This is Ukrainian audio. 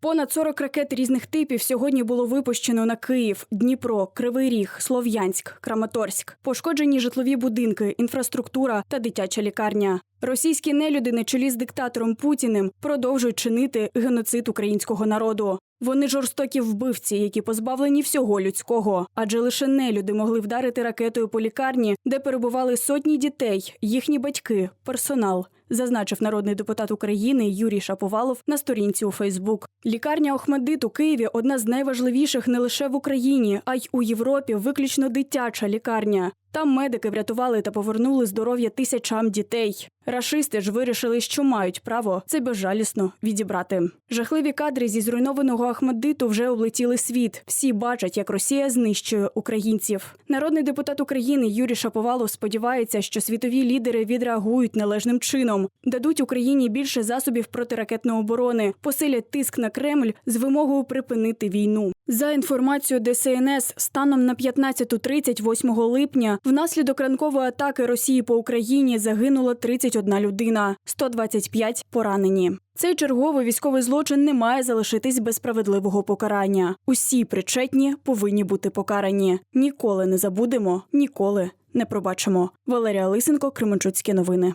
Понад 40 ракет різних типів сьогодні було випущено на Київ, Дніпро, Кривий Ріг, Слов'янськ, Краматорськ. Пошкоджені житлові будинки, інфраструктура та дитяча лікарня. Російські нелюди на чолі з диктатором Путіним продовжують чинити геноцид українського народу. Вони жорстокі вбивці, які позбавлені всього людського, адже лише нелюди могли вдарити ракетою по лікарні, де перебували сотні дітей, їхні батьки, персонал. Зазначив народний депутат України Юрій Шаповалов на сторінці у Фейсбук. Лікарня Охмедит у Києві одна з найважливіших не лише в Україні, а й у Європі. Виключно дитяча лікарня. Там медики врятували та повернули здоров'я тисячам дітей. Рашисти ж вирішили, що мають право це безжалісно відібрати. Жахливі кадри зі зруйнованого Ахмаддиту вже облетіли світ. Всі бачать, як Росія знищує українців. Народний депутат України Юрій Шаповалов сподівається, що світові лідери відреагують належним чином, дадуть Україні більше засобів протиракетної оборони, посилять тиск на Кремль з вимогою припинити війну. За інформацією ДСНС, станом на 15.30 8 липня, внаслідок ранкової атаки Росії по Україні загинуло 30 21 людина, 125 – поранені. Цей черговий військовий злочин не має залишитись без справедливого покарання. Усі причетні повинні бути покарані. Ніколи не забудемо, ніколи не пробачимо. Валерія Лисенко, Кременчуцькі новини.